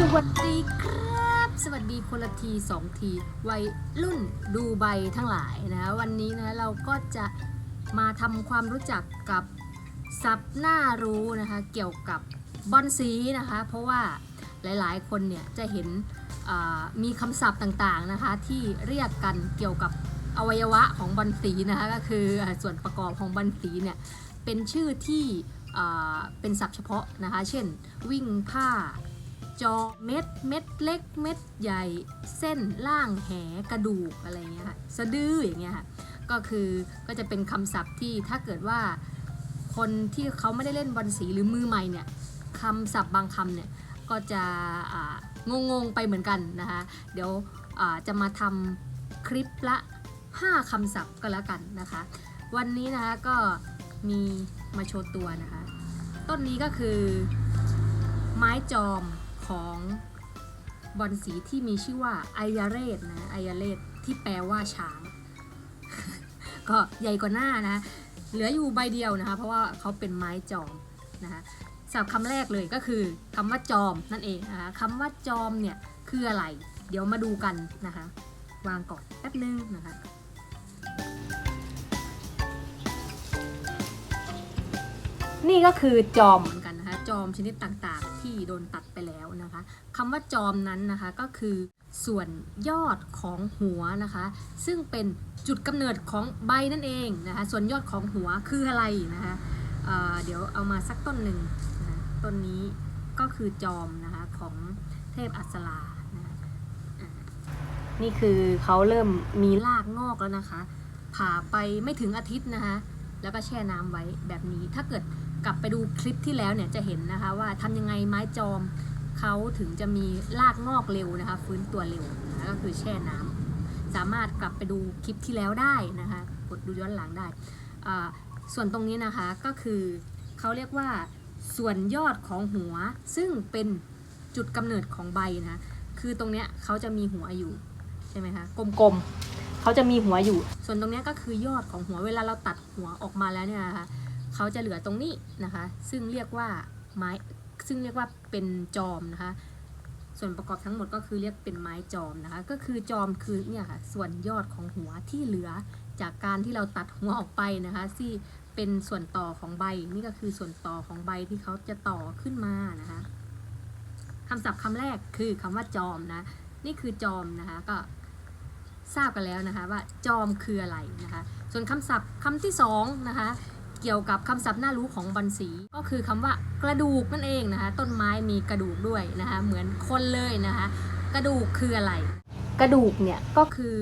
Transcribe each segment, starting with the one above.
สวัสดีครับ สวัสดีคนละทีสองทีวัยรุ่นดูใบทั้งหลายนะ วันนี้นะเราก็จะมาทำความรู้จักกับศัพท์น่ารู้นะคะ เกี่ยวกับบอนสีนะคะ เพราะว่าหลายๆ คนเนี่ยจะเห็นมีคำศัพท์ต่างๆนะคะ ที่เรียกกันเกี่ยวกับอวัยวะของบอนสีนะคะก็คือส่วนประกอบของบอนสีเนี่ยเป็นชื่อที่เป็นศัพท์เฉพาะนะคะ เช่น วิ่งผ้า จอเม็ด เม็ดเล็ก เม็ดใหญ่ เส้นล่างแหกระดูกอะไรเงี้ยค่ะสะดืออย่างเงี้ยค่ะก็คือก็จะเป็นคำศัพท์ที่ถ้าเกิดว่าคนที่เขาไม่ได้เล่นบอลสีหรือมือใหม่เนี่ยคำศัพท์บางคำเนี่ยก็จะอ่างงงๆไปเหมือนกันนะคะเดี๋ยวจะมาทำคลิปละ 5คำศัพท์ก็แล้วกันนะคะ วันนี้นะคะก็มีมาโชว์ตัวนะคะ ต้นนี้ก็คือไม้จอม ของบอนสีที่มีชื่อว่าไอยาเรศนะไอยาเรศที่แปลว่าช้าง ก็ใหญ่กว่าหน้านะ เหลืออยู่ใบเดียวนะคะ เพราะว่าเขาเป็นไม้จอมนะคะศัพท์คำแรกเลยก็คือคำว่าจอมนั่นเองนะคะคำว่าจอมเนี่ยคืออะไร เดี๋ยวมาดูกันนะคะ วางก่อนแป๊บนึงนะคะนี่ก็คือจอม จอมชนิดต่างๆ ที่โดนตัดไปแล้วนะคะคำว่าจอมนั้นนะคะก็คือส่วนยอดของหัวนะคะ ซึ่งเป็นจุดกำเนิดของใบนั่นเองนะคะส่วนยอดของหัวคืออะไรนะคะเเดี๋ยวเอามาสักต้นหนึ่งนะะต้นนี้ก็คือจอมนะคะของเทพอัศรานะะอ่านี่คือเขาเริ่มมีรากงอกแล้วนะคะ ผ่าไปไม่ถึงอาทิตย์นะคะแล้วก็แช่น้ำไว้แบบนี้ถ้าเกิด กลับไปดูคลิปที่แล้วเนี่ยจะเห็นนะคะว่าทำยังไงไม้จอมเขาถึงจะมีรากงอกเร็วนะคะ ฟื้นตัวเร็วนะก็คือแช่น้ำสามารถกลับไปดูคลิปที่แล้วได้นะคะกดดูย้อนหลังได้ ส่วนตรงนี้นะคะก็คือเขาเรียกว่าส่วนยอดของหัว ซึ่งเป็นจุดกำเนิดของใบนะคือตรงเนี้ยเขาจะมีหัวอยู่ใช่ไหมคะกลมๆเขาจะมีหัวอยู่ ส่วนตรงเนี้ยก็คือยอดของหัวเวลาเราตัดหัวออกมาแล้วเนี่ยนะคะ เขาจะเหลือตรงนี้นะคะ ซึ่งเรียกว่าไม้ซึ่งเรียกว่าเป็นจอมนะคะ ส่วนประกอบทั้งหมดก็คือเรียกเป็นไม้จอมนะคะ ก็คือจอมคือเนี่ยค่ะส่วนยอดของหัวที่เหลือจากการที่เราตัดหัวออกไปนะคะที่เป็นส่วนต่อของใบนี่ก็คือส่วนต่อของใบที่เขาจะต่อขึ้นมานะคะคำศัพท์คำแรกคือคำว่าจอมนะ นี่คือจอมนะคะก็ทราบกันแล้วนะคะว่าจอมคืออะไรนะคะ ส่วนคำศัพท์คำที่สองนะคะ เกี่ยวกับคำศัพท์น่ารู้ของบันสีก็คือคำว่ากระดูกนั่นเองนะคะ ต้นไม้มีกระดูกด้วยนะคะ เหมือนคนเลยนะคะ กระดูกคืออะไร กระดูกเนี่ยก็คือ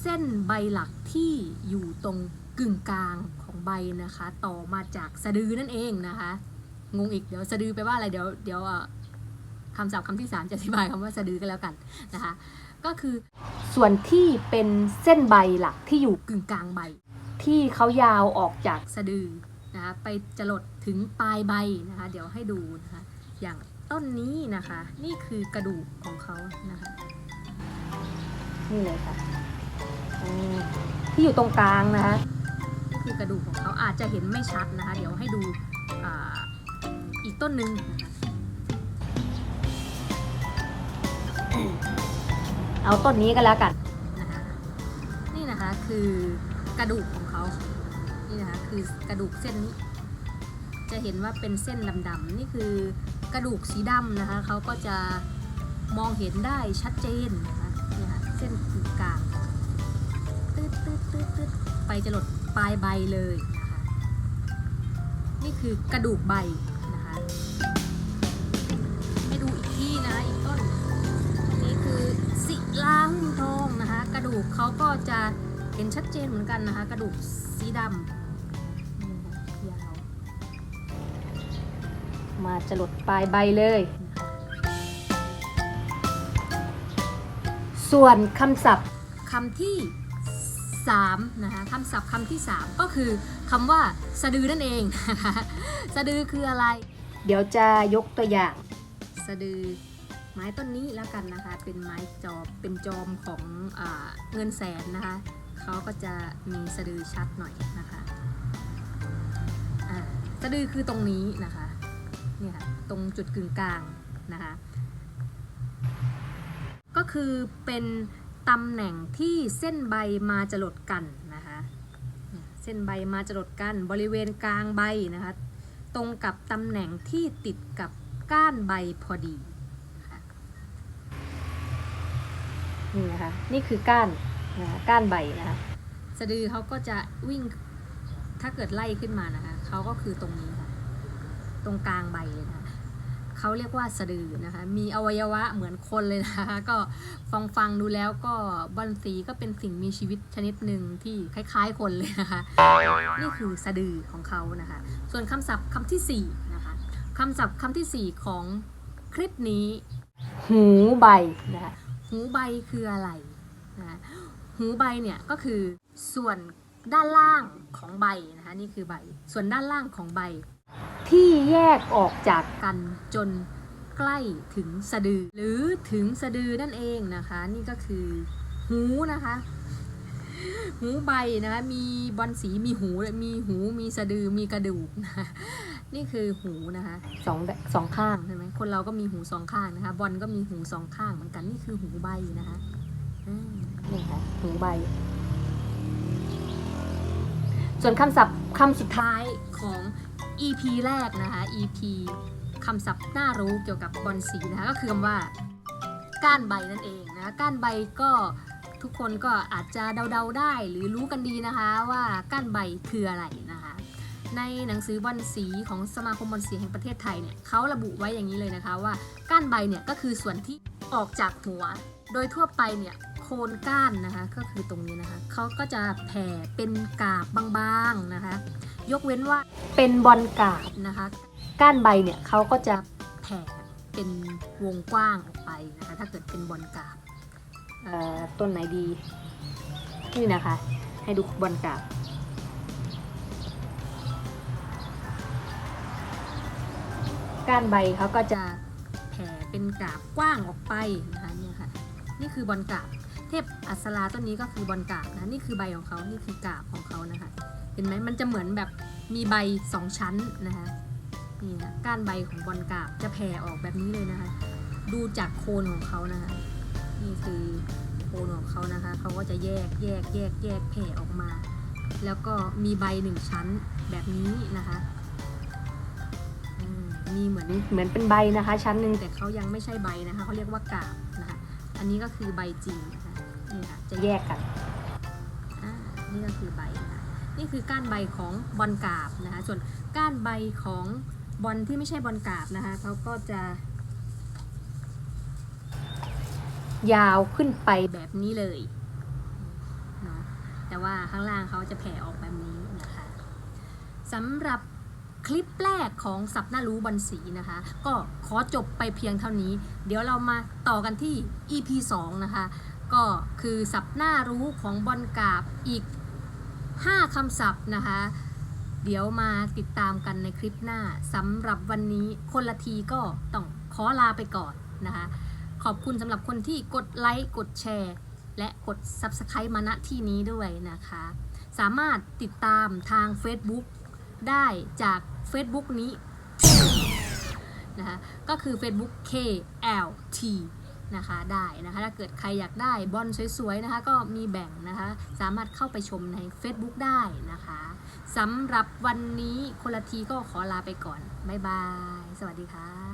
เส้นใบหลักที่อยู่ตรงกึ่งกลางของใบนะคะ ต่อมาจากสะดือนั่นเองนะคะ งงอีกเดี๋ยวสะดือไปลว่าอะไรเดี๋ยวเดี๋ยวเอ่อคำศัพท์คำที่สามจะอธิบายคำว่าสะดือกันแล้วกันนะคะ ก็คือส่วนที่เป็นเส้นใบหลักที่อยู่กึ่งกลางใบ ที่เขายาวออกจากสะดือนะคะไปจรดถึงปลายใบนะคะ เดี๋ยวให้ดูนะคะอย่างต้นนี้นะคะ นี่คือกระดูกของเขานะคะ นี่เลยค่ะที่อยู่ตรงกลางนะคะนี่คือกระดูกของเขาอาจจะเห็นไม่ชัดนะคะ เดี๋ยวให้ดูออีกต้นหนึ่งนะคะเอาต้นนี้ก็แล้วกันนะคะนี่นะคะคือกระดูกของ คือกระดูกเส้นนี้ จะเห็นว่าเป็นเส้นดำๆนี่คือกระดูกสีดำนะคะเขาก็จะมองเห็นได้ชัดเจนนะคะเนี่ยค่ะเส้นกึ่งกลางตืดตืดตืดตืดไปจะหลดปลายใบเลยนะคะนี่คือกระดูกใบนะคะให้ดูอีกที่นะอีกต้นนี่คือศิลาหุ้มทองนะคะ กระดูกเขาก็จะเห็นชัดเจนเหมือนกันนะคะ กระดูกสีดำ มาจะหลดปลายใบเลยนะคะส่วนคำศัพท์คำที่3นะคะคำศัพท์คำที่ 3 ก็คือคำว่าสะดือนั่นเองนะคะสะดือคืออะไร เดี๋ยวจะยกตัวอย่าง สะดือไม้ต้นนี้แล้วกันนะคะ เป็นไม้จอบเป็นจอมของอาเงินแสนนะคะเขาก็จะมีสะดือชัดหน่อยนะคะอ่าสะดือคือตรงนี้นะคะ เนี่ยค่ะตรงจุดกึ่งกลางนะคะก็คือเป็นตำแหน่งที่เส้นใบมาจรดกันนะคะเส้นใบมาจรดกันบริเวณกลางใบนะคะตรงกับตำแหน่งที่ติดกับก้านใบพอดีนี่นะคะนี่คือก้านนะคะก้านใบนะคะสะดือเขาก็จะวิ่งถ้าเกิดไล่ขึ้นมานะคะเขาก็คือตรงนี้ค่ะ ตรงกลางใบเลยนะคะเขาเรียกว่าสะดือนะคะ มีอวัยวะเหมือนคนเลยนะคะ ก็ฟังฟังๆดูแล้วก็บอลสีก็เป็นสิ่งมีชีวิตชนิดหนึ่งที่คล้ายๆคนเลยนะคะ นี่คือสะดือของเขานะคะ ส่วนคำศัพท์คำที่สี่นะคะคำศัพท์คำที่สี่ของคลิปนี้ หูใบนะคะหูใบคืออะไรนะคะหูใบเนี่ยก็คือส่วนด้านล่างของใบนะคะนี่คือใบ ส่วนด้านล่างของใบ ที่แยกออกจากกันจนใกล้ถึงสะดือ หรือถึงสะดือนั่นเองนะคะ นี่ก็คือหูนะคะ หูใบนะคะมีบอลสีมีหูมีหูมีสะดือมีกระดูกนะคะนี่คือหูนะคะสองแบบสองข้างใช่ไหมคนเราก็มีหูสองข้างนะคะ บอลก็มีหูสองข้างเหมือนกันนี่คือหูใบนะคะอืมนี่ค่ะหูใบ ส่วนคำศัพท์คำสุดท้ายของ EP แรกนะคะ EP คำศัพท์น่ารู้เกี่ยวกับบอลสีนะคะก็คือคำว่า ก้านใบนั่นเองนะะก้านใบก็ทุกคนก็อาจจะเดาๆได้หรือรู้กันดีนะคะว่าก้านใบคืออะไรนะคะ ในหนังสือบอลสีของสมาคมบอลสีแห่งประเทศไทยเนี่ยเขาระบุไว้อย่างนี้เลยนะคะว่าก้านใบเนี่ยก็คือส่วนที่ออกจากหัว โดยทั่วไปเนี่ยโคนก้านนะคะก็คือตรงนี้นะคะเขาก็จะแผ่เป็นกาบบางๆ ยกเว้นว่าเป็นบอลกาบนะคะ ก้านใบเนี่ยเขาก็จะแผ่เป็นวงกว้างออกไปนะคะ ถ้าเกิดเป็นบอลกาบต้นไหนดี นี่นะคะ ให้ดูบอลกาบก้านใบเขาก็จะแผ่เป็นกาบกว้างออกไปนะคะนี่ค่ะ นี่คือบอลกาบ เทพอัศราต้นนี้ก็คือบอลกาบนะ นี่คือใบของเขา นี่คือกาบของเขานะคะ ห็นไหมมันจะเหมือนแบบมีใบสองชั้นนะคะนี่นะก้านใบของบอลกาบจะแผ่ออกแบบนี้เลยนะคะ ดูจากโคนของเขานะคะนี่คือโคนของเขานะคะเขาก็จะแยกแยกแยกแยกแผ่ออกมา แล้วก็มีใบหนึ่งชั้นแบบนี้นะคะอืมมีเหมือนเหมือนเป็นใบนะคะ ชั้นหนึ่งแต่เขายังไม่ใช่ใบนะคะเขาเรียกว่ากาบนะคะอันนี้ก็คือใบจริงนะคะนี่ค่ะจะแยกกันอ่านี่ก็คือใบนะคะ นี่คือก้านใบของบอลกาบนะคะส่วนก้านใบของบอลที่ไม่ใช่บอลกาบนะคะเขาก็จะยาวขึ้นไปแบบนี้เลยเนาะแต่ว่าข้างล่างเขาจะแผ่ออกแบบนี้นะคะสำหรับคลิปแรกของสับหน้ารู้บอลสีนะคะ ก็ขอจบไปเพียงเท่านี้ เดี๋ยวเรามาต่อกันที่ EP 2 นะคะ ก็คือสับหน้ารู้ของบอลกาบอีก 5คำศัพท์นะคะ เดี๋ยวมาติดตามกันในคลิปหน้าสำหรับวันนี้คนละทีก็ต้องขอลาไปก่อนนะคะ ขอบคุณสำหรับคนที่กดไลค์กดแชร์ และกด Subscribe มาณที่นี้ด้วยนะคะ สามารถติดตามทาง Facebook ได้จาก Facebook นี้นะคะก็คือ Facebook KLT นะคะได้นะคะถ้าเกิดใครอยากได้บอลสวยๆนะคะก็มีแบ่งนะคะสามารถเข้าไปชมใน Facebook ได้นะคะสำหรับวันนี้คนละทีก็ขอลาไปก่อน บ๊ายบาย สวัสดีค่ะ